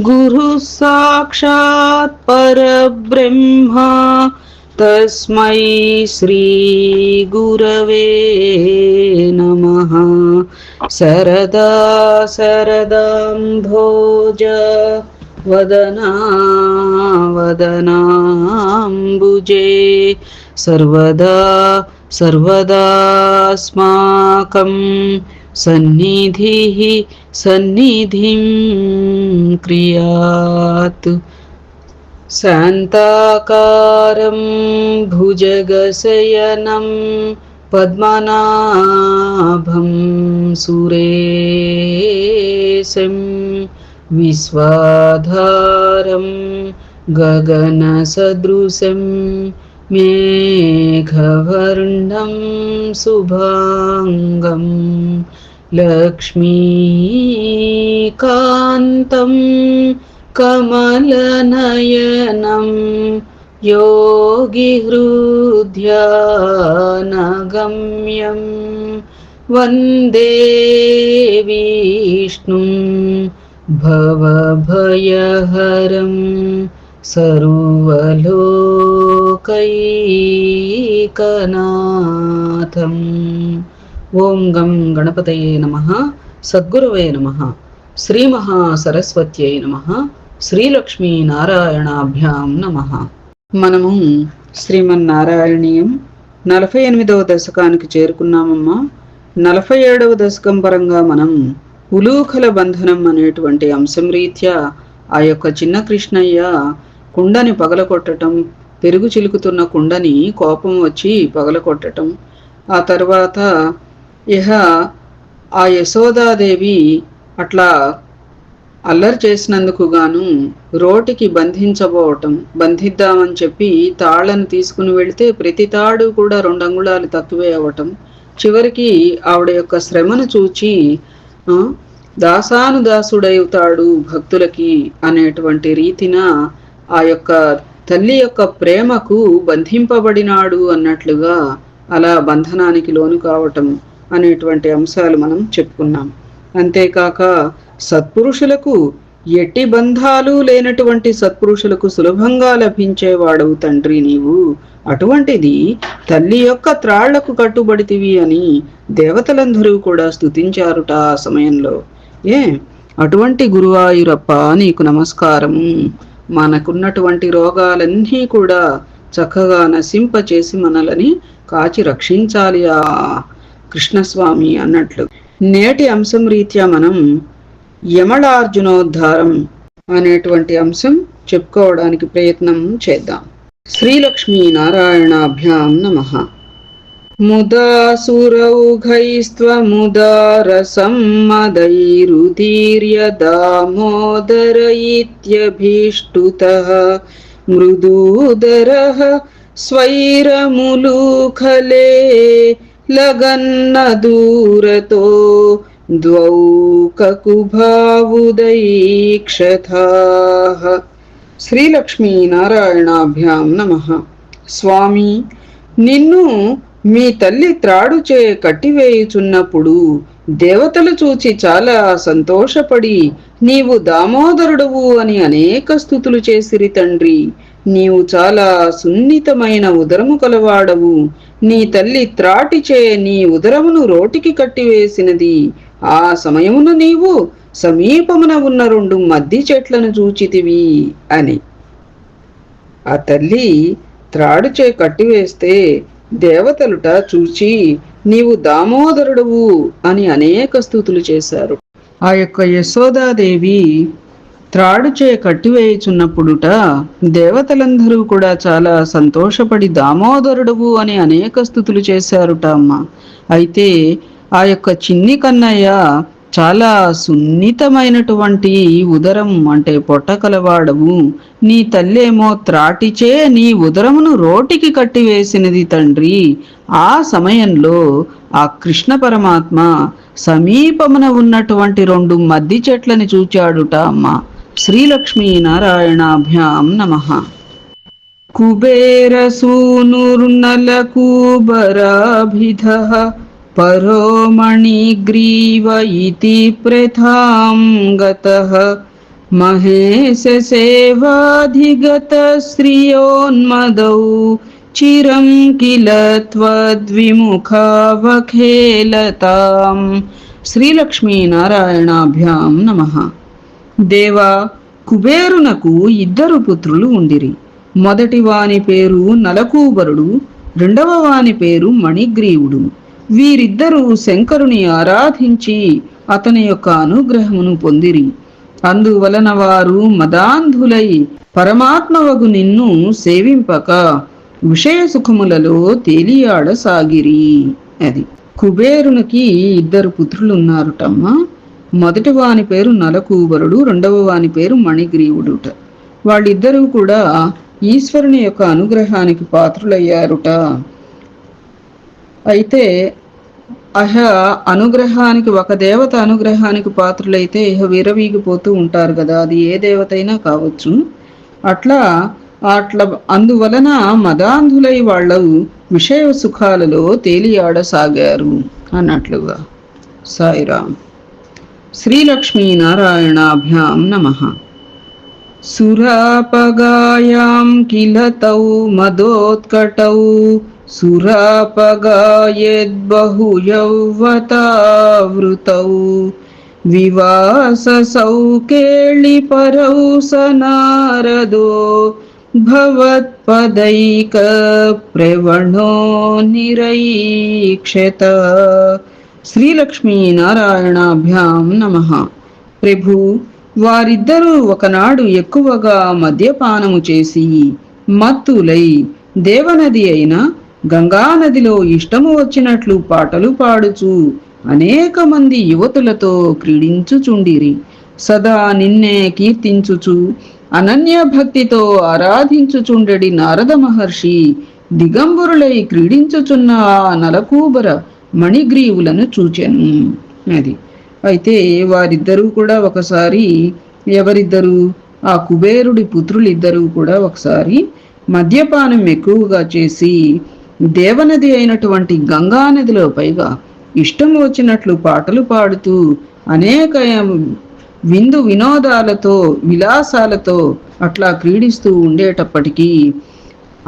गुरुः साक्षात् परब्रह्मा तस्मै श्रीगुरवे नमः। सरदा सरदां भोज वदना वदनाम्बुजे सर्वदा सर्वदास्माकं सन्निधिः सन्निधिं क्रियात्। शान्ताकारं भुजगशयनं पद्मनाभं सुरेशं विश्वाधारं गगनसदृशं मेघवर्णं शुभाङ्गं लक्ष्मीकान्तं कमलनयनं योगिहृद्यानगम्यं वन्दे विष्णुं भवभयहरं సర్వలోకైకనాథం. ఓం గం గణపతయే నమ. సద్గురవే నమ. శ్రీ మహాసరస్వత్యై నమ. శ్రీలక్ష్మీనారాయణాభ్యాం నమ. మనము శ్రీమన్నారాయణీయం నలభై ఎనిమిదవ దశకానికి చేరుకున్నామమ్మా. నలభై ఏడవ దశకం పరంగా మనం ఉలూఖల బంధనం అనేటువంటి అంశం రీత్యా ఆ యొక్క చిన్న కృష్ణయ్య కుండని పగలకొట్టటం పెరుగు చిలుకుతున్న కుండని కోపం వచ్చి పగలకొట్టటం ఆ తర్వాత ఇహ ఆ యశోదాదేవి అట్లా అల్లరి చేసినందుకు గాను రోటికి బంధించబోవటం బంధిద్దామని చెప్పి తాళ్ళను తీసుకుని వెళితే ప్రతి తాడు కూడా రెండు అంగుళాలు తక్కువే అవ్వటం చివరికి ఆవిడ యొక్క శ్రమను చూచి దాసానుదాసుడవుతాడు భక్తులకి అనేటువంటి రీతిన ఆ యొక్క తల్లి యొక్క ప్రేమకు బంధింపబడినాడు అన్నట్లుగా అలా బంధనానికి లోను కావటం అనేటువంటి అంశాలు మనం చెప్పుకున్నాం. అంతేకాక సత్పురుషులకు ఎట్టి బంధాలు లేనటువంటి సత్పురుషులకు సులభంగా లభించేవాడవు తండ్రి నీవు. అటువంటిది తల్లి యొక్క త్రాళ్ళకు కట్టుబడితివి అని దేవతలందరూ కూడా స్తుతించారుట ఆ సమయంలో. ఏ? అటువంటి గురువాయూరప్ప నీకు నమస్కారం మనకున్నటువంటి రోగాలన్నీ కూడా చక్కగా నశింపచేసి మనలని కాచి రక్షించాలి ఆ కృష్ణస్వామి అన్నట్లు. నేటి అంశం రీత్యా మనం యమళార్జునోద్ధారం అనేటువంటి అంశం చెప్పుకోవడానికి ప్రయత్నం చేద్దాం. శ్రీలక్ష్మీ నారాయణాభ్యాం నమ. मुदा सुरौघैस्त्वमुदारसं दामोदर इत्यभीष्टुतः मृदूदरः स्वैरमुलूखले लगन्नदूरतो द्वौ ककुभावुदैक्षथाः ಶ್ರೀಲಕ್ಷ್ಮೀನಾರಾಯಣಾಭ್ಯಾಂ नमः स्वामी ನಿನ್ನೂ మీ తల్లి త్రాడు చే కట్టివేయుచున్నప్పుడు దేవతలు చూచి చాలా సంతోషపడి నీవు దామోదరుడవు అని అనేక స్థుతులు చేసిరి తండ్రి. నీవు చాలా సున్నితమైన ఉదరము కలవాడవు. నీ తల్లి త్రాటిచే నీ ఉదరమును రోటికి కట్టివేసినది. ఆ సమయమున నీవు సమీపమున ఉన్న రెండు మద్ది చెట్లను చూచితివి అని. ఆ తల్లి త్రాడుచే కట్టివేస్తే దేవతలుట చూచి నీవు దామోదరుడువు అని అనేక స్థుతులు చేశారు. ఆ యొక్క యశోదాదేవి త్రాడుచే కట్టివేయుచున్నప్పుడుట దేవతలందరూ కూడా చాలా సంతోషపడి దామోదరుడువు అని అనేక స్థుతులు చేశారుట అమ్మ. అయితే ఆ యొక్క చిన్ని కన్నయ్య చాలా సున్నితమైనటువంటి ఉదరం అంటే పొట్ట కలవాడవు నీ తల్లేమో త్రాటిచే నీ ఉదరమును రోటికి కట్టివేసినది తండ్రి. ఆ సమయంలో ఆ కృష్ణ పరమాత్మ సమీపమున ఉన్నటువంటి రెండు మద్ది చెట్లని చూచాడుట అమ్మ. శ్రీలక్ష్మీ నారాయణాభ్యాం నమ. కుబేరసూనుర్నలకూబరాభిధ परो मणिग्रीव इति प्रथां गतः महेशसेवाधिगतश्रियोन्मदौ चिरं किल त्वद्विमुखावखेलताम् శ్రీలక్ష్మీనారాయణాభ్యాం నమ దేవా కుబేరునకు ఇద్దరు పుత్రులు ఉండిరి మొదటి వాని పేరు నలకూబరుడు రెండవ వాని పేరు మణిగ్రీవుడు వీరిద్దరూ శంకరుని ఆరాధించి అతని యొక్క అనుగ్రహమును పొందిరి. అందువలన వారు మదాంధులై పరమాత్మవగు నిన్ను సేవింపక విషయ సుఖములలో తేలియాడసాగిరి అది. కుబేరునికి ఇద్దరు పుత్రులు ఉన్నారుటమ్మా మొదటి వాని పేరు నలకూబరుడు రెండవ వాని పేరు మణిగ్రీవుడుట. వాళ్ళిద్దరూ కూడా ఈశ్వరుని యొక్క అనుగ్రహానికి పాత్రులయ్యారుట. అయితే అహ అనుగ్రహానికి ఒక దేవత అనుగ్రహానికి పాత్రులైతే ఇహ విరవీగిపోతూ ఉంటారు కదా. అది ఏ దేవతైనా కావచ్చు. అట్లా అట్లా అందువలన మదాంధులై వాళ్ళు విషయ సుఖాలలో తేలియాడసాగారు అన్నట్లుగా. సాయిరామ్ శ్రీలక్ష్మీ నారాయణాభ్యాం నమ. సురాపగాయాం కిల తౌ మదోత్కటౌ సురాపగాయేద్బహు विवाससौ केळिपरौ स नारदो भवत्पदैकप्रवणो निरैक्षत। నిరైక్షత నారాయణాభ్యాం నమ ప్రభు వారిద్దరూ ఒకనాడు ఎక్కువగా మద్యపానము చేసి మత్తులై దేవనది అయిన గంగానదిలో ఇష్టము వచ్చినట్లు పాటలు పాడుచు అనేక మంది యువతులతో క్రీడించుచుండిరి. సదా నిన్నే కీర్తించుచు అనన్య భక్తితో ఆరాధించుచుండెడి నారద మహర్షి. దిగంబరులై క్రీడించుచున్న నలకూబర మణిగ్రీవులను చూచెను. అది. అయితే వారిద్దరూ కూడా ఒకసారి ఎవరిద్దరు? ఆ కుబేరుడి పుత్రులిద్దరూ కూడా ఒకసారి మద్యపానం ఎక్కువగా చేసి దేవనది అయినటువంటి గంగానదిలో పైగా ఇష్టం వచ్చినట్లు పాటలు పాడుతూ అనేక విందు వినోదాలతో విలాసాలతో అట్లా క్రీడిస్తూ ఉండేటప్పటికీ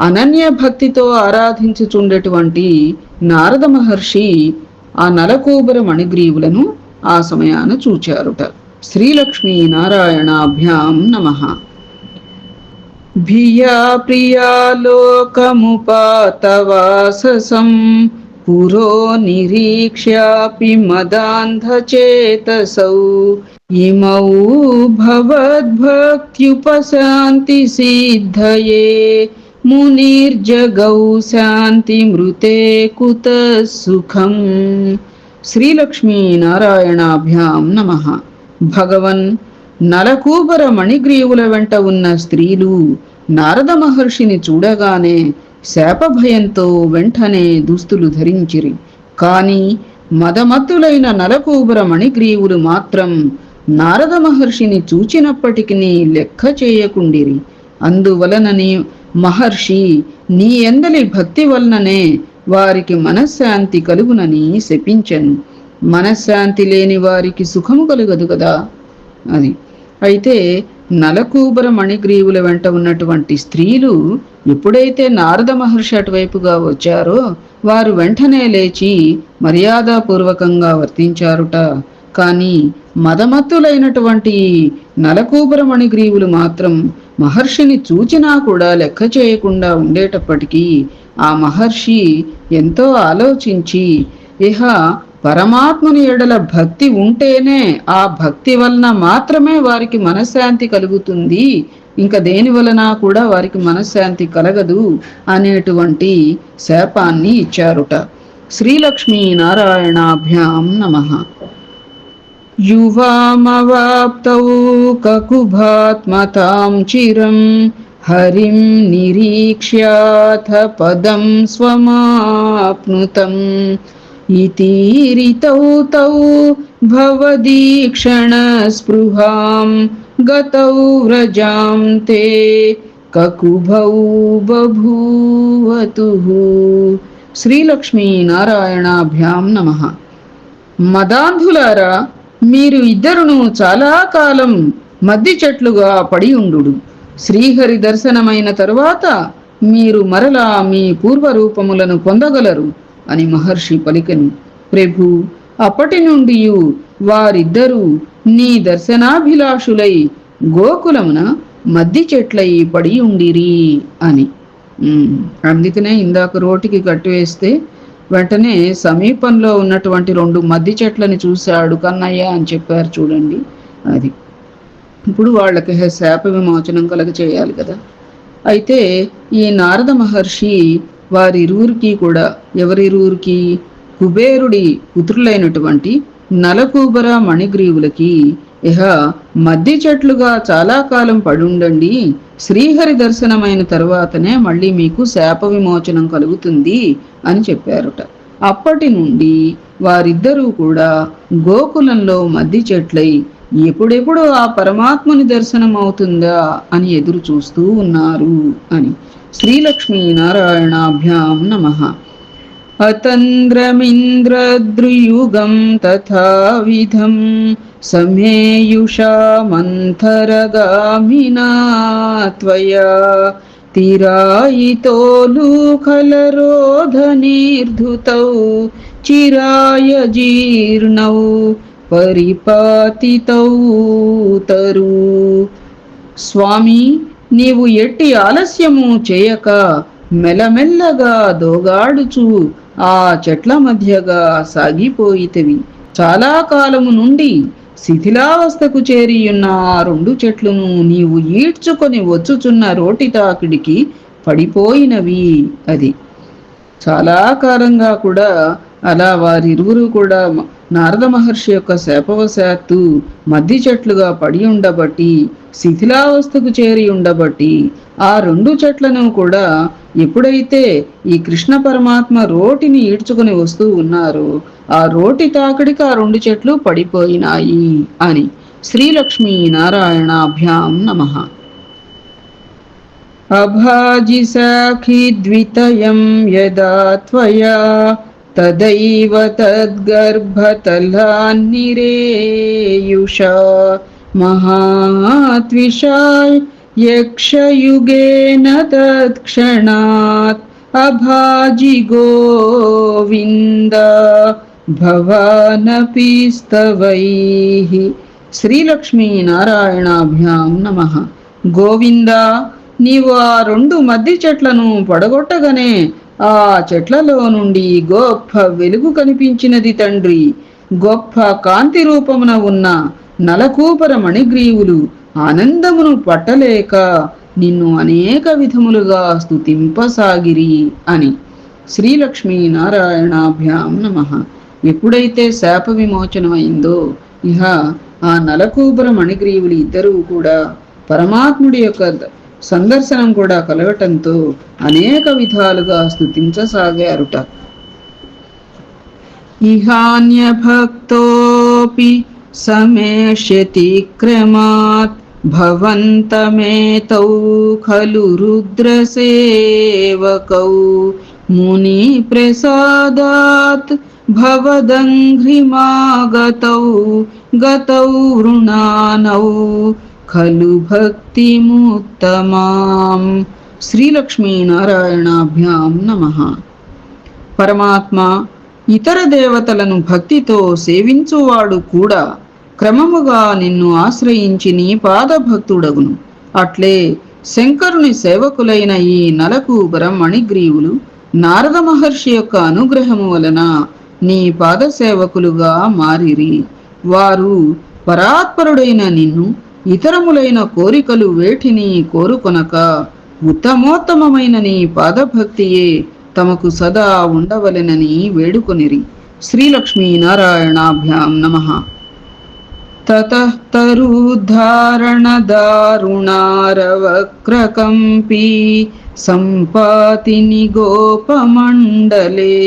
అనన్య భక్తితో ఆరాధించుచుండేటువంటి నారద మహర్షి ఆ నలకూబర మణిగ్రీవులను ఆ సమయాన చూచారుట. శ్రీలక్ష్మీ నారాయణాభ్యాం నమ. భియా ప్రియా లోకముపాతవాససం పురో నిరీక్ష్యాపి మదాంధచేతసౌ ఇమౌ భవద్భక్త్యుపశాంతి సిద్ధయే. మునిర్జగౌ శాంతి మృతే కుత సుఖం. శ్రీలక్ష్మీ నారాయణాభ్యాం నమ. భగవన్ నలకూబర మణిగ్రీవుల వెంట ఉన్న స్త్రీలు నారద మహర్షిని చూడగానే శాపభయంతో వెంటనే దుస్తులు ధరించిరి. కాని మదమత్తులైన నలకూబర మణిగ్రీవులు మాత్రం నారద మహర్షిని చూచినప్పటికీ లెక్క చేయకుండిరి. అందువలనని మహర్షి నీ ఎందలి భక్తి వలననే వారికి మనశ్శాంతి కలుగునని శపించను. మనశ్శాంతి లేని వారికి సుఖము కలుగదు కదా? అది. అయితే నలకూబర మణిగ్రీవుల వెంట ఉన్నటువంటి స్త్రీలు ఎప్పుడైతే నారద మహర్షి అటువైపుగా వచ్చారో వారు వెంటనే లేచి మర్యాదపూర్వకంగా వర్తించారుట. కానీ మదమత్తులైనటువంటి నలకూబర మణిగ్రీవులు మాత్రం మహర్షిని చూచినా కూడా లెక్క చేయకుండా ఉండేటప్పటికీ ఆ మహర్షి ఎంతో ఆలోచించి ఇహ పరమాత్ముని ఎడల భక్తి ఉంటేనే ఆ భక్తి వలన మాత్రమే వారికి మనశ్శాంతి కలుగుతుంది. ఇంకా దేని వలన కూడా వారికి మనశ్శాంతి కలగదు అనేటువంటి శాపాన్ని ఇచ్చారుట. శ్రీలక్ష్మీ నారాయణాభ్యాం నమ. యువామవాప్తౌ కకుభాత్మతాం చిరం హరిం నిరీక్ష్యాథ పదం స్వమాప్నుతం. इतीरितौ तौ भवदीक्षणस्पृहां गतौ व्रजां ते ककुभौ बभूवतुः శ్రీలక్ష్మీనారాయణాభ్యాం నమ మదాంధులారా మీరు ఇద్దరును చాలా కాలం మద్ది చెట్లుగా పడి ఉండు శ్రీహరి దర్శనమైన తరువాత మీరు మరలా మీ పూర్వరూపములను పొందగలరు అని మహర్షి పలికెను. ప్రభు అప్పటి నుండి వారిద్దరూ నీ దర్శనాభిలాషులై గోకులమున మద్ది చెట్లై పడి ఉండిరి అని. అందుకనే ఇందాక రోటికి కట్టివేస్తే వెంటనే సమీపంలో ఉన్నటువంటి రెండు మద్ది చెట్లని చూశాడు కన్నయ్య అని చెప్పారు చూడండి అది. ఇప్పుడు వాళ్ళకి శాప విమోచనం కలగ చేయాలి కదా. అయితే ఈ నారద మహర్షి వారిరువురికి కూడా ఎవరిరువురికి? కుబేరుడి పుత్రులైనటువంటి నలకూబర మణిగ్రీవులకి. ఇహ మద్ది చెట్లుగా చాలా కాలం పడుండండి. శ్రీహరి దర్శనమైన తరువాతనే మళ్ళీ మీకు శాప విమోచనం కలుగుతుంది అని చెప్పారుట. అప్పటి నుండి వారిద్దరూ కూడా గోకులంలో మద్ది చెట్లై ఎప్పుడెప్పుడు ఆ పరమాత్మని దర్శనం అవుతుందా అని ఎదురు చూస్తూ ఉన్నారు అని. श्रीलक्ष्मी श्रीलक्ष्मीनारायणाभ्यां नमः। अतन्द्रमिन्द्रद्रुयुगं तथाविधं समेयुषामन्थरगामिना त्वया तिरायितोलुखलरोधनिर्धुतौ चिराय जीर्णौ परिपातितौ तरु। स्वामी నీవు ఎట్టి ఆలస్యము చేయక మెల్లమెల్లగా దోగాడుచు ఆ చెట్ల మధ్యగా సాగిపోయితవి. చాలా కాలము నుండి శిథిలావస్థకు చేరియున్న ఆ రెండు చెట్లును నీవు ఈడ్చుకొని వచ్చుచున్న రోటి తాకిడికి పడిపోయినవి అది. చాలా కాలంగా కూడా అలా వారిరువురు కూడా నారద మహర్షి యొక్క శాపవశాత్తు మద్ది చెట్లుగా పడి ఉండబట్టి శిథిలావస్థకు చేరి ఉండబట్టి ఆ రెండు చెట్లను కూడా ఎప్పుడైతే ఈ కృష్ణ పరమాత్మ రోటిని ఈడ్చుకుని వస్తూ ఉన్నారో ఆ రోటి తాకడికి ఆ రెండు చెట్లు పడిపోయినాయి అని శ్రీలక్ష్మీ నారాయణాభ్యాం నమ. అభాజి సాఖి ద్వితయం యదా త్వయా तदैव तद्गर्भतलान्निरेयुषा महात्विषाय यक्षयुगेन तत्क्षणात् अभाजि गोविन्द भवानपि स्तवैः శ్రీలక్ష్మీనారాయణాభ్యాం నమ గోవింద నీవు ఆ రెండు మద్ది చెట్లను పడగొట్టగానే ఆ చెట్లలో నుండి గొప్ప వెలుగు కనిపించినది తండ్రి. గొప్ప కాంతి రూపమున ఉన్న నలకూపర మణిగ్రీవులు ఆనందమును పట్టలేక నిన్ను అనేక విధములుగా స్థుతింపసాగిరి అని శ్రీలక్ష్మీ నారాయణాభ్యాం నమ. ఎప్పుడైతే శాప విమోచనమైందో ఇహ ఆ నలకూబర మణిగ్రీవులు ఇద్దరూ కూడా పరమాత్ముడి యొక్క సందర్శనం కూడా కలగటంతో అనేక విధాలుగా స్థుతించసాగారుట ఇహాన్యభక్తోపి సమేష్యతి క్రమాత్ భవంతమేతౌ ఖలు రుద్రసేవకౌ ముని ప్రసాదాత్ భవదంఘ్రిమాగతౌ గతౌ వృణానౌ ఖలు భక్తిముత్తమాం శ్రీలక్ష్మీనారాయణాభ్యాం నమః పరమాత్మ ఇతర దేవతలను భక్తితో సేవించువాడు కూడా క్రమముగా నిన్ను ఆశ్రయించి నీ పాదభక్తుడగును. అట్లే శంకరుని సేవకులైన ఈ నలకూబర మణిగ్రీవులు నారద మహర్షి యొక్క అనుగ్రహము వలన నీ పాద సేవకులుగా మారిరి. వారు పరాత్పరుడైన నిన్ను ఇతరములైన కోరికలు వేటిని కోరుకొనక ఉత్తమోత్తమమైన నీ పాదభక్తియే తమకు సదా ఉండవలెనని వేడుకొనిరి శ్రీలక్ష్మీ నారాయణాభ్యాం నమః ततः तरुद्धारणदारुणारवक्रकम्पी सम्पातिनि गोपमण्डले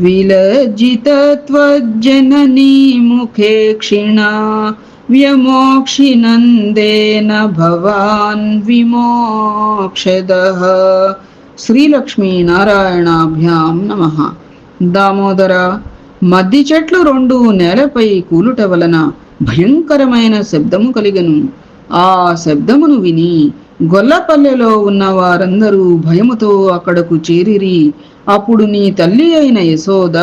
विलज्जितत्वज्जननी मुखे क्षिणा व्यमोक्षिनन्देन भवान् विमोक्षदः శ్రీలక్ష్మీనారాయణాభ్యాం నమ దామోదర మద్ది చెట్లు రెండు నేలపై కూలుట వలన భయంకరమైన శబ్దము కలిగను ఆ శబ్దమును విని గొల్లపల్లెలో ఉన్న వారందరూ భయముతో అక్కడకు చేరిరి అప్పుడు నీ తల్లి అయిన యశోద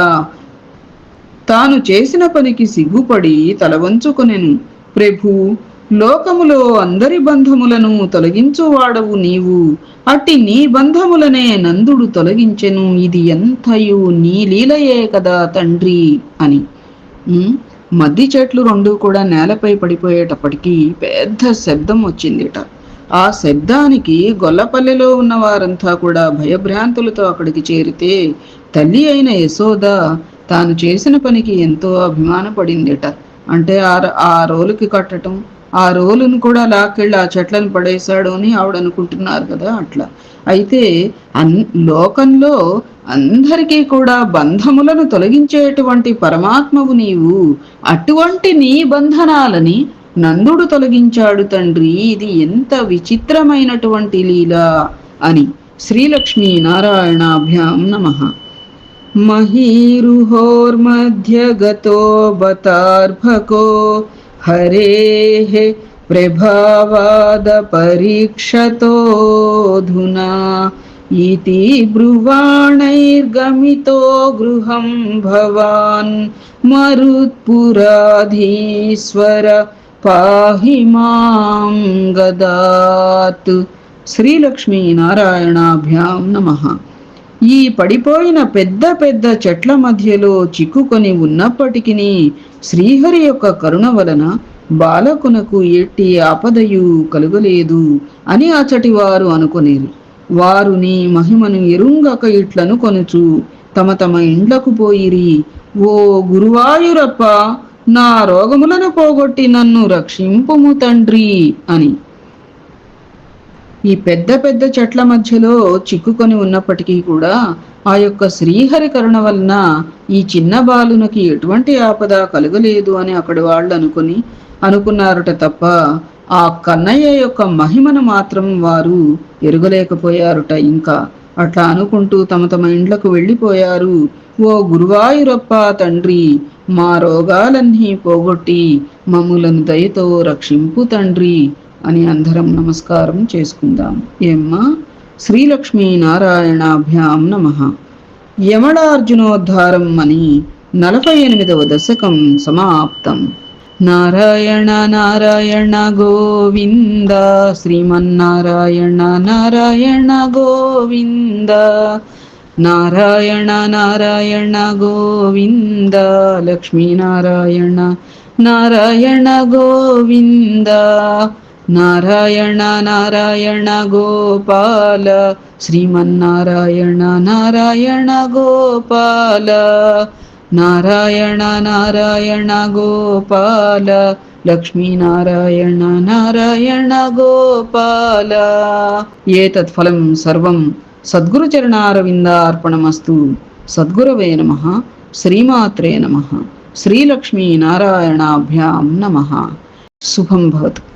తాను చేసిన పనికి సిగ్గుపడి తలవంచుకొనెను ప్రభు లోకములో అందరి బంధములను తొలగించువాడవు నీవు. అట్టి నీ బంధములనే నందుడు తొలగించెను. ఇది ఎంతయు నీ లీలయే కదా తండ్రి అని. మద్ది చెట్లు రెండు కూడా నేలపై పడిపోయేటప్పటికీ పెద్ద శబ్దం వచ్చిందిట. ఆ శబ్దానికి గొల్లపల్లెలో ఉన్న వారంతా కూడా భయభ్రాంతులతో అక్కడికి చేరితే తల్లి అయిన యశోద తాను చేసిన పనికి ఎంతో అభిమానపడిందిట. అంటే ఆ ఆ రోలుకి కట్టడం ఆ రోలును కూడా లాక్కెళ్ళి ఆ చెట్లను పడేశాడు అని ఆవిడ అనుకుంటున్నారు కదా అట్లా. అయితే అన్ లోకంలో అందరికీ కూడా బంధములను తొలగించేటువంటి పరమాత్మవు నీవు అటువంటి నీ బంధనాలని నందుడు తొలగించాడు తండ్రి. ఇది ఎంత విచిత్రమైనటువంటి లీల అని శ్రీలక్ష్మీ నారాయణాభ్యాం నమః. महीरुहोर्मध्यगतो बतार्भको हरेः प्रभावादपरीक्षतोऽधुना इति ब्रुवाणैर्गमितो गृहं भवान्। मरुत्पुराधीश्वर पाहि माँ गदात्। श्रीलक्ष्मीनारायणाभ्यां नमः। ఈ పడిపోయిన పెద్ద పెద్ద చెట్ల మధ్యలో చిక్కుకొని ఉన్నప్పటికీ శ్రీహరి యొక్క కరుణ వలన బాలకునకు ఎట్టి ఆపదయు కలుగలేదు అని అచటి వారు అనుకొనేరు. వారు నీ మహిమను ఎరుంగక ఇట్లను కొనుచు తమ తమ ఇండ్లకు పోయిరి. ఓ గురువాయురప్ప నా రోగములను పోగొట్టి నన్ను రక్షింపుము తండ్రి అని ఈ పెద్ద పెద్ద చెట్ల మధ్యలో చిక్కుకొని ఉన్నప్పటికీ కూడా ఆ యొక్క శ్రీహరి కరుణ వలన ఈ చిన్న బాలునకి ఎటువంటి ఆపద కలుగలేదు అని అక్కడి వాళ్ళు అనుకుని అనుకున్నారట తప్ప ఆ కన్నయ్య యొక్క మహిమను మాత్రం వారు ఎరుగలేకపోయారుట. ఇంకా అట్లా అనుకుంటూ తమ తమ ఇండ్లకు వెళ్ళిపోయారు. ఓ గురువాయూరప్ప తండ్రి మా రోగాలన్నీ పోగొట్టి మమ్ములను దయతో రక్షింపు తండ్రి. అని అందరం నమస్కారం చేసుకుందాం. ఏమ్మా? శ్రీలక్ష్మీ నారాయణాభ్యాం నమ. యమడార్జునోద్ధారం అని నలభై ఎనిమిదవ దశకం సమాప్తం. నారాయణ నారాయణ గోవింద. శ్రీమన్నారాయణ నారాయణ గోవింద. నారాయణ నారాయణ గోవింద. లక్ష్మీనారాయణ నారాయణ గోవింద. నారాయణ నారాయణ గోపాల. శ్రీమన్నారాయణ నారాయణ గోపాల. నారాయణ నారాయణ గోపాల. లక్ష్మీనారాయణ నారాయణ గోపాల. ఏ తత్ఫలం సర్వం సద్గురుచరణారవిందార్పణమస్తు. సద్గురవే నమ. శ్రీమాత్రే నమ. శ్రీలక్ష్మీనారాయణాభ్యాం నమ. శుభం భవతు.